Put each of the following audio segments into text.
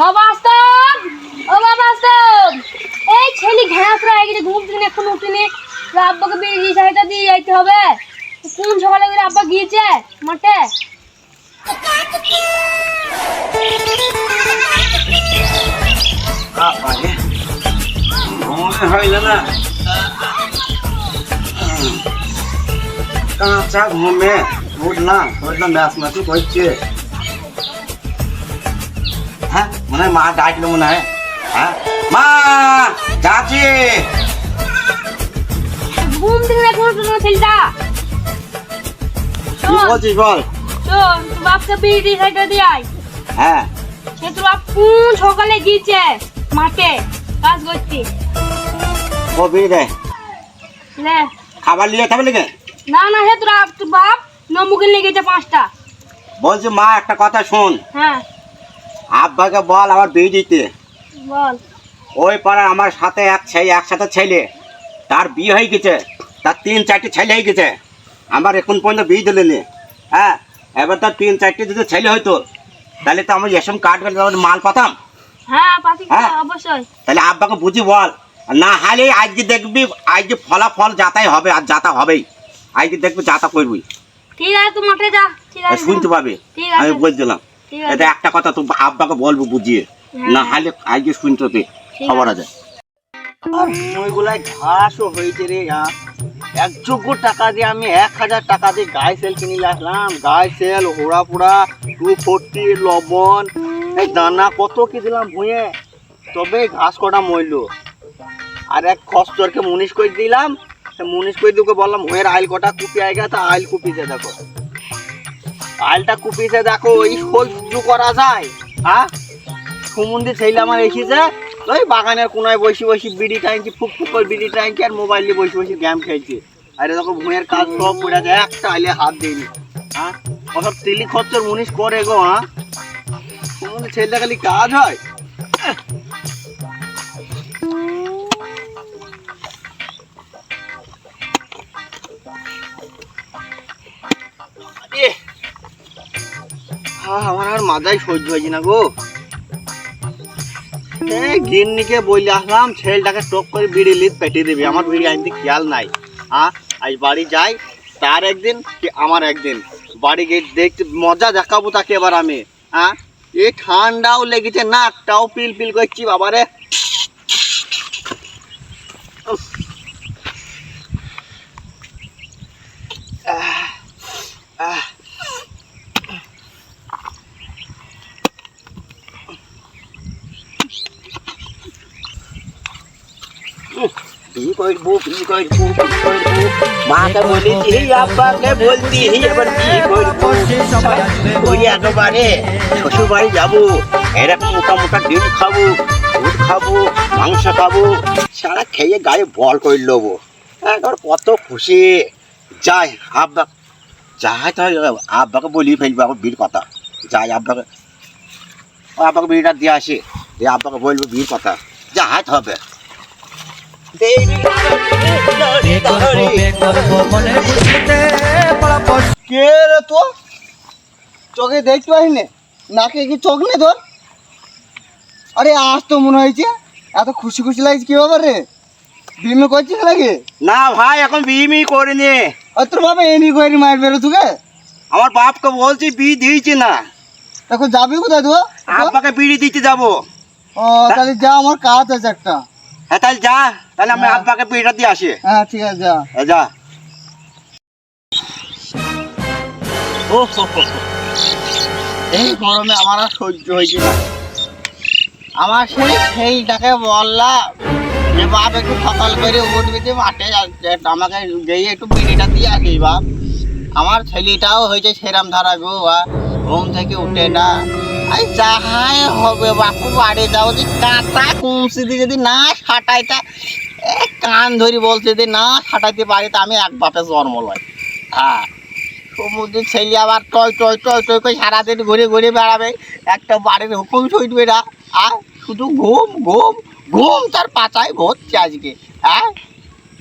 বাবা আসতাম এই ছেলে ঘাস রয়ে গেছে, ঘুম থেকে এখন উঠিনি। আব্বাকে বেরিয়ে শাড়িটা দিয়ে যাইতে হবে। কোন সকালে করে আব্বা গিয়েছে মাঠে? কাঁচা ঘুমে, উঠলাম উঠলাম, ব্যাস মাছু করছে। মনে হয় মা ডাকলো মনে হয় হ্যাঁ? মা যাচ্ছি। ঘুম থেকে এখন উঠল না ছেলেটা? কি বলছিস বল? তোর বাপকে আয়। হ্যাঁ। সে তোর বাপ কোন সকালে গিয়েছে? মাঠে। কাজ করতে ও বিড়ি দেয় লে খাবার নিয়ে খাবে লেগে না না হে তোর বাপ নমুকে নিয়ে গেছে পাঁচটা। বলছি মা একটা কথা শোন। হ্যাঁ। আব্বাকে বল আমার বিয়ে দিতে। বল। ওই পাড়ায় আমার সাথে এক ছেলে একসাথে ছেলে। তার বিয়ে হয়ে গেছে। তার তিন চারটে ছেলে হয়ে গেছে। আমার এখন পর্যন্ত বিয়ে দিলেনি হ্যাঁ এবার তার তিন চারটে যদি ছেলে হইতো তাহলে তো আমি রেশন কার্ড করে মাল পাতাম। হ্যাঁ হ্যাঁ। অবশ্যই। তাহলে আব্বাকে বুঝি বল। না হলে আজকে দেখবি আজকে ফলাফল যাতাই হবে আর যাতা হবেই। আজকে দেখবি যাতা করবি। ঠিক আছে তুই মাঠে যা। ঠিক আছে শুনতে পাবি। আমি বলছিলাম। এটা একটা কথা তো আব্বাকে বলব বুঝিয়ে। হ্যাঁ। না হলে আজকে শুনতে ঠিক খবর আছে। ওইগুলাই ঘাসও হয়েছে রে এক যোগ্য টাকা দিয়ে আমি এক হাজার টাকা দিয়ে গায়ে সেল কিনে আসলাম। গায়ে সেল ওড়া পোড়া টু ফোরটি লবণ। এই দানা কত কি দিলাম ভুঁয়ে তবে ঘাস কটা মইল আর এক খস্তরকে মুনিশ করে দিলাম। মুনিশ করে দিকে বললাম ভুঁয়ের আইল কটা কুপি আইগা তা আইল কুপিছে দেখো। আইলটা কুপিছে দেখো, এই সহ্য করা যায়। হ্যাঁ? সুমন্দি ছেলে আমার এসেছে। ওই বাগানের কোনায় বসে বসে বিড়ি টাইনছি ফুক ফুক করে বিড়ি টাইনছি আর মোবাইল নিয়ে বসে বসে গেম খেলছে। আরে দেখো, ভুঁয়ের কাজ সব পড়ে আছে, একটা আইলে হাত দেয়নি। হ্যাঁ? ওসব তেলি খরচর মুনিশ করে গো হ্যাঁ? সুমন্দি ছেলেটা খালি কাজ হয়। আমার আর মাথায় সহ্য হয়েছে না গো। গিন্নিকে বলে আসলাম ছেলেটাকে টক করে বিড়ি লিদ পেটে দিবি আমার বিড়ি আনতে খেয়াল নাই। হ্যাঁ আজ বাড়ি যাই তার একদিন কি আমার একদিন। বাড়ি গিয়ে দেখতে মজা দেখাবো তাকে এবার আমি। হ্যাঁ এই ঠান্ডাও লেগেছে নাকটাও পিল পিল করছি বাবারে। আহ, আহ। বিয়ে করব যাব এরকম মোটা মোটা ডিম খাব, দুধ খাব, মাংস খাব, সারা খেয়ে গায়ে বল করে নেব একবার কত খুশি। যাই, আব্বা, যাই তাই, আব্বাকে বলি ফেলব আমার বিয়ের কথা। যাই, আব্বাকে আব্বাকে বিয়েটা দিয়ে আসি, দিয়ে আব্বাকে বলব বিয়ের কথা। যাই হবে। কে রে তো চোখে দেখতে পাইনি নাকে কি চোখ নেই তোর আরে আজ তো মনে হয়েছে এত খুশি খুশি লাগছে কি ব্যাপার রে বিমে করছিস নাকি না ভাই এখন বিয়ে মিয়ে করিনি আর তোর বাবা এনি করি মায়ের বেরো তোকে আমার বাপকে বলছি বিয়ে দিয়েছি না এখন যাবি কোথায় তো আব্বাকে বিড়ি দিতে যাব ও তাহলে যা আমার কাজ আছে একটা হ্যাঁ তাহলে যা তাহলে আমি হ্যাঁ। আব্বাকে বিড়িটা দিয়ে আসি। হ্যাঁ ঠিক আছে যা। যা। ও। এই গরমে আমার আর সহ্য হয়েছে না। আমার সেই সেইটাকে বললাম যে বাপ একটু সকাল করে উঠবি যে মাঠে আমাকে গিয়ে একটু বিড়িটা দিয়ে আসি বাপ। আমার ছেলেটাও হয়েছে সেরাম ধারা গো আ, ঘুম থেকে উঠে না। আই যাহাই হবে বাপু, বাড়ি যাও যে কাঁটা কুমসি দিয়ে যদি না সাটাইটা এ কান ধরি বলছে যে না সাটাইতে পারি তা আমি এক বাপে জন্ম লয় হ্যাঁ সমুদ্রের ছেলে আবার টয় টয় টয় টয় করে সারাদিন ঘুরে ঘুরে বেড়াবে, একটা বাড়ির হুকুম ছুটবে না। আর শুধু ঘুম ঘুম ঘুম তার পাতায় ভরছে আজকে হ্যাঁ?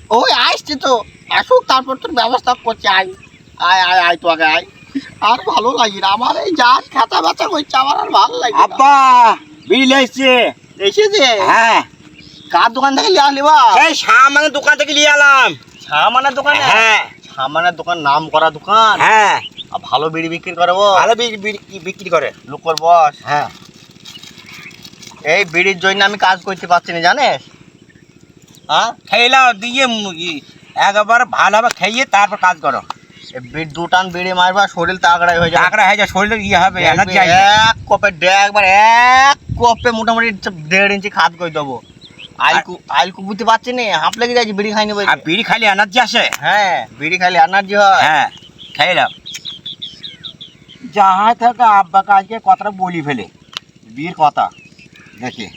ওই আসছে তো, আসুক, তারপর তোর ব্যবস্থা করছে, আয় আয় আয় আয় তো আগে আয়। আর ভালো লাগে না। আমার এই যা খেতা বেচা করছে আমার আর ভালো লাগে আব্বা বিড়ি এসছে। এসেছে? হ্যাঁ। কার দোকান থেকে লিয়ে আসলি বা সেই সামানের দোকান থেকে নিয়ে এলাম। সামানের দোকানে? হ্যাঁ। সামানের দোকান নাম করা দোকান? হ্যাঁ। আর ভালো বিড়ি বিক্রি করে বল? ভালো বিড়ি বিড়ি বিক্রি করে? লোকর বস। হ্যাঁ। এই বিড়ির জন্য আমি কাজ করতে পারছি না জানিস? হ্যাঁ? খেলাও দিয়ে একবার ভালোভাবে খাইয়ে তারপর কাজ করো। এই বিড়ি দু টান বিড়ি মারবা শরীর তাগড়াই হয়ে যাবে। টাকরা হয়ে যায় শরীরে ইয়ে হবে এনার্জি এক কপে একবার এক কপে মোটামুটি দেড় ইঞ্চি খাদ করে দেবো। আইলকু বুঝতে পারছি না? হাঁপ লেগে যাচ্ছে বিড়ি খাইনি বলছে। আর বিড়ি খাইলে এনার্জি আসে? হ্যাঁ বিড়ি খাইলে এনার্জি হয়। হ্যাঁ খাইলাম যাহা থাকে আব্বাকে আজকে কথাটা বলি ফেলে। বিয়ের কথা। দেখি।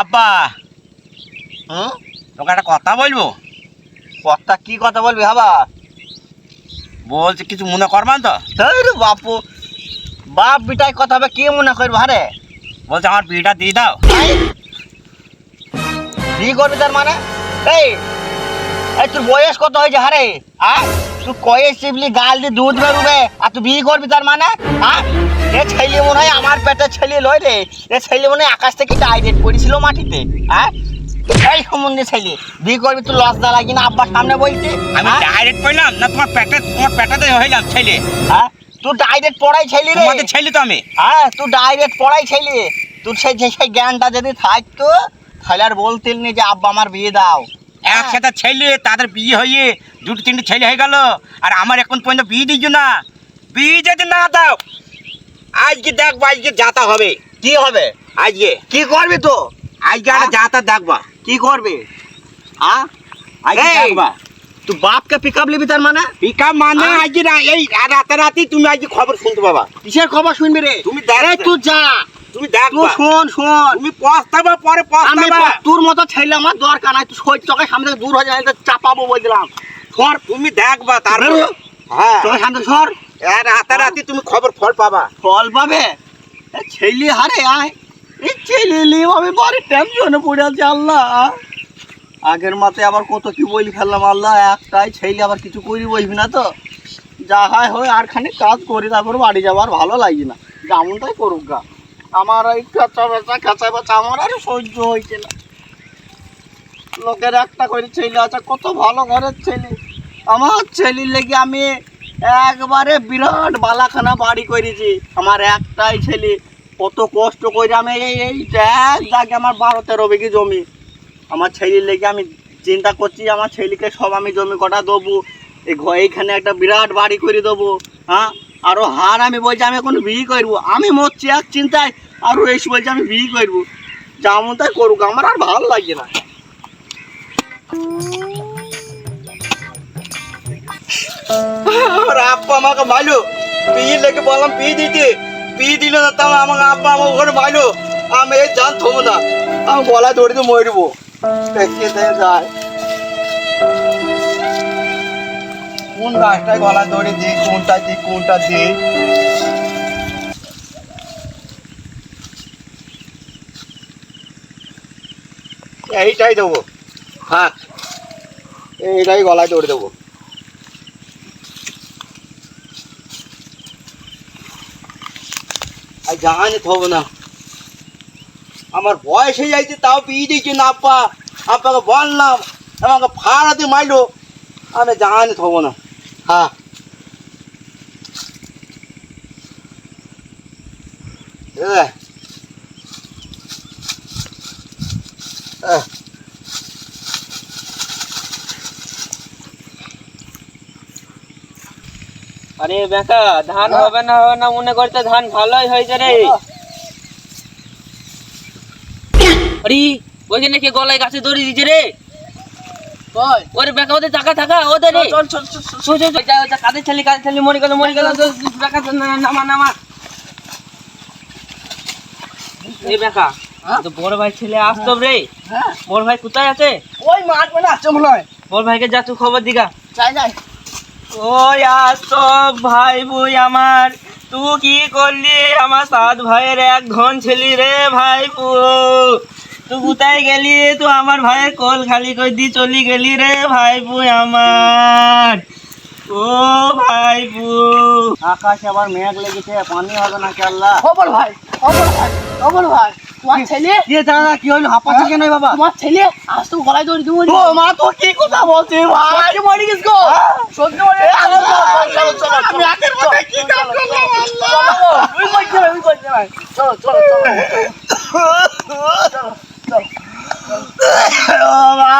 আব্বা! হুম? তোকে একটা কথা বলব? কথা কি কথা বলবি হাবা? বলছে, কিছু মনে করবান তো? বাপু। বাপ বিটাই কথা হবে, কে মনে করব হারে? বলছে, আমার বিড়িটা দিয়ে দাও। বিয়ে করবি তার মানে? এই এই তোর বয়স কত হয়েছে হারে? আ, তুই কয়ে চিপলি গাল দিয়ে দুধ বেরোবে, আর তুই বিয়ে করবি তার মানে? হ্যাঁ এ ছেলে মনে হয় আমার পেটের ছেলে লয় রে। এ ছেলে মনে হয় আকাশ থেকে ডাইরেক্ট পড়েছিল মাটিতে হ্যাঁ এই সম্বন্ধে ছেলে বিয়ে করবি তুই লজ্জা লাগি না আব্বার সামনে আমি হ্যাঁ? ডাইরেক্ট কইলাম না তোমার পেটে তোমার পেটাতে হইলাম ছেলে। হ্যাঁ? তুই ডাইরেক্ট পড়াই ছেলে রে। ছেলে তো আমি। হ্যাঁ তুই ডাইরেক্ট পড়াই ছেলে। তোর সেই যে সেই জ্ঞানটা যদি থাকতো তাহলে আর বলতিল নি যে আব্বা আমার বিয়ে দাও। একসাথে ছেলে তাদের বিয়ে হয়ে দুটো তিনটে ছেলে হয়ে গেল আর আমার এখন পর্যন্ত বিয়ে দিচ্ছ না। বিয়ে যদি না দাও আজকে দেখব আজকে যাতা হবে। কি হবে? আজকে। কি করবি তো? আজকে একটা যাতা দেখবা। কি করবে? আ? আজকে এই, তুই বাপকে পিক আপ নিবি তার মানে? পিকা মানে আ? আজকে রা- এই রাতারাতি তুমি আজকে খবর শুনতে পাবা। কিসের খবর শুনবি রে? তুমি দেখ তুই যা। তুমি তুই শোন শোন। তুমি পস্তাবা পরে পস্তাবা। তোর মতো ছেলে আমার দরকার নাই। তুই সহ্য চোখের সামনে দূর হয়ে যায় চাপাবো বলছিলাম সর তুমি দেখবা তারপর বেরো। হ্যাঁ। চোখের সামনে সর। রাতারাতি তুমি খবর ফল পাবা। ফল পাবে? ছেলে হারে আয়। ছেলে আমি বাড়ি টেনশনে পড়ে আগের মাতে আবার কত কি বলি ফেললাম, আল্লাহ, একটাই ছেলে আবার কিছু করি বলবি না তো। যা হয় হয়, আর খানি কাজ করি, তারপর বাড়ি যাবার ভালো লাগে না। যেমনটাই করুক গা। আমার এই কাঁচা বেচা কাঁচা বেচা আমার আর সহ্য হয়েছে না। লোকের একটা করে ছেলে আছে, কত ভালো ঘরের ছেলে। আমার ছেলের লেগে আমি একবারে বিরাট বালাখানা বাড়ি করেছি। আমার একটাই ছেলে কত কষ্ট করে আমি এই এক দাগে আমার বারো তেরো বিঘি জমি। আমার ছেলের লেগে আমি চিন্তা করছি, আমার ছেলেকে সব আমি জমি কটা দেবো? এই ঘ- এইখানে একটা বিরাট বাড়ি করে দেবো হ্যাঁ? আরও হার আমি বলছি, আমি এখন বিয়ে করব। আমি মরছি এক চিন্তায় আরও এসে বলছি, আমি বিয়ে করব। যেমন তাই করুক, আমার আর ভালো লাগে না। আমার আব্বা আমাকে ভালো বিয়ে লেগে বললাম, বিয়ে দিতে। বিয়ে দিল না, তাও আমাকে আব্বা আমার ওখানে ভালো আমি এই জান থবো না, আমি গলা ধরে মরবো যায়। কোন গাছটায় গলা ধরে দিই কোনটা দিই কোনটা দিই এইটাই দেবো। হ্যাঁ এইটাই গলায় দৌড়ে দেবো। আর জাহানে থব না। আমার বয়স হয়ে যাইছে তাও বিয়ে দিয়েছে না আব্বা। আব্বাকে বললাম আমাকে ফাড়াতে মাইলো। আমি জাহানে থব না। হ্যাঁ হ্যাঁ এ, আরে বেটা ধান হবে না হবে না মনে করতে ধান ভালোই হয়েছে রে। আরে ওইখানে কে গলায় গাছে দড়ি দিছে রে। ওরে বেকা ওদের টাকা থাকা ওদের চল চল চল কাদের ছেলে কাদের ছেলে মরে গেল মরে গেল বেকা নামা নামা এই বেকা তো বড় ভাই ছেলে আসতো রে। হ্যাঁ। বড় ভাই কোথায় আছে? ওই মাঠ মানে আসছে মনে হয়। বড় ভাইকে যা তুই খবর দিগা। যাই যাই। ওই আসতো ভাই বুই আমার। তুই কি করলি? আমার সাত ভাইয়ের এক ঘন ছেলি রে ভাই পু। তুই কোথায় গেলি? তুই আমার ভাইয়ের কল খালি করে দি চলি গেলি রে ভাই বুই আমার। ও ভাই ভাইপু আকাশে আবার মেঘ লেগেছে পানি হবে না আল্লাহ? খবর ভাই খবর ভাই খবর ভাই। তোমার ছেলে? কি দাদা কি হইল? হাঁপাচ্ছি কেন বাবা? তোমার ছেলে? আজ তো গলায় দড়ি দেবো ও মা তো কি কথা বলছিস ভাই? সত্যি মরে গেছ গো। সত্যি মরে চলো চলো আমি আগের মতো কি কাজ করব চলো ওই করতে ওই করতে চলো। চলো চলো ও মা।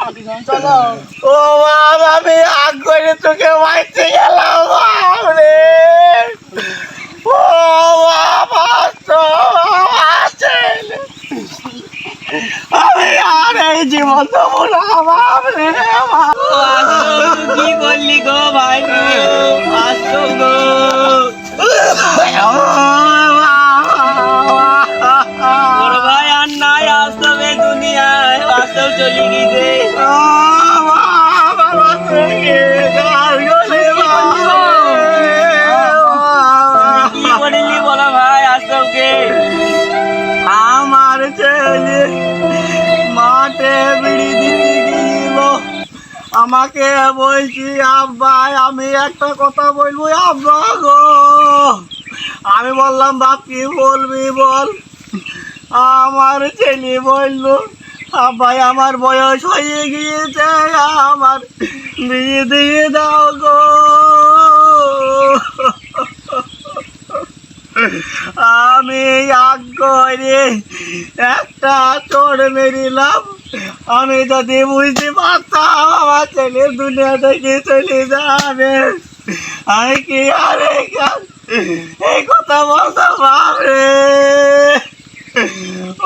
ও মা আমি আগ করে তোকে মাইতে গেলাম বাবরে। ও বাবা তো আমি আর এই জীবন দেবো না বাবরে কি করলি গো ভাইপু আসো গো। আমাকে বলছি, আব্বা, আমি একটা কথা বলব, আব্বা গো। আমি বললাম, বাপ, কি বলবি বল? আমার ছেলে বলল, আব্বাই, আমার বয়স হয়ে গিয়েছে, আমার বিয়ে দিয়ে দাও গো। আমি আগ করে একটা চোর মেরিলাম। আমি যদি বুঝতে আমার ছেলে দুনিয়া থেকে চলে যাবে। আমি কি আর এই কথা বলতাম বাপরে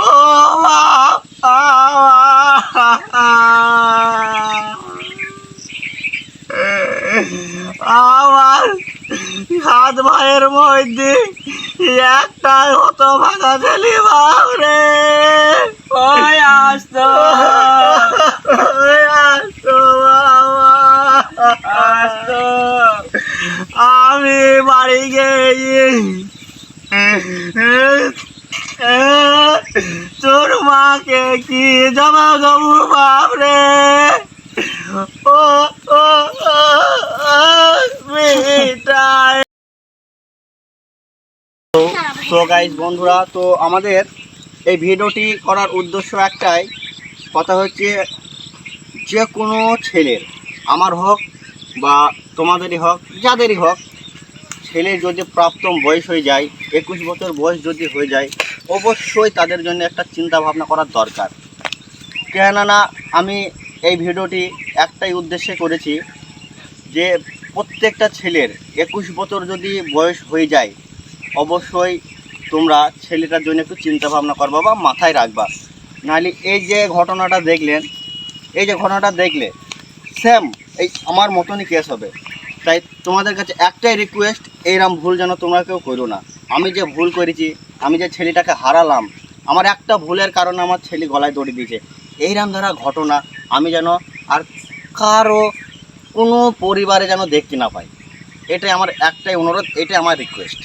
ও বাপ আমার হাত ভাইয়ের মধ্যে একটা হতো ভাঙা ছেলে বাবরে। ওই আসতো আসো বাবা। আসতো আমি বাড়ি গিয়ে তোর মাকে কি জমা দেবো বাপরে ও ও তো গাইজ বন্ধুরা, তো আমাদের এই ভিডিওটি করার উদ্দেশ্য একটাই। কথা হচ্ছে, যে কোনো ছেলের, আমার হোক বা তোমাদেরই হোক, যাদেরই হোক ছেলের যদি প্রাপ্তম বয়স হয়ে যায়, একুশ বছর বয়স যদি হয়ে যায়, অবশ্যই তাদের জন্য একটা চিন্তা ভাবনা করার দরকার। কেননা আমি এই ভিডিওটি একটাই উদ্দেশ্যে করেছি যে প্রত্যেকটা ছেলের একুশ বছর যদি বয়স হয়ে যায়, অবশ্যই তোমরা ছেলেটার জন্য একটু চিন্তা ভাবনা করবা বা মাথায় রাখবা। নাহলে এই যে ঘটনাটা দেখলেন, এই যে ঘটনাটা দেখলে সেম এই আমার মতনই কেস হবে। তাই তোমাদের কাছে একটাই রিকোয়েস্ট এইরকম ভুল যেন তোমরা কেউ করো না। আমি যে ভুল করেছি, আমি যে ছেলেটাকে হারালাম, আমার একটা ভুলের কারণে আমার ছেলে গলায় দড়ি দিয়েছে। এইরকম ধরা ঘটনা আমি যেন আর কারও কোনো পরিবারে যেন দেখতে না পাই। এটাই আমার একটাই অনুরোধ, এটাই আমার রিকোয়েস্ট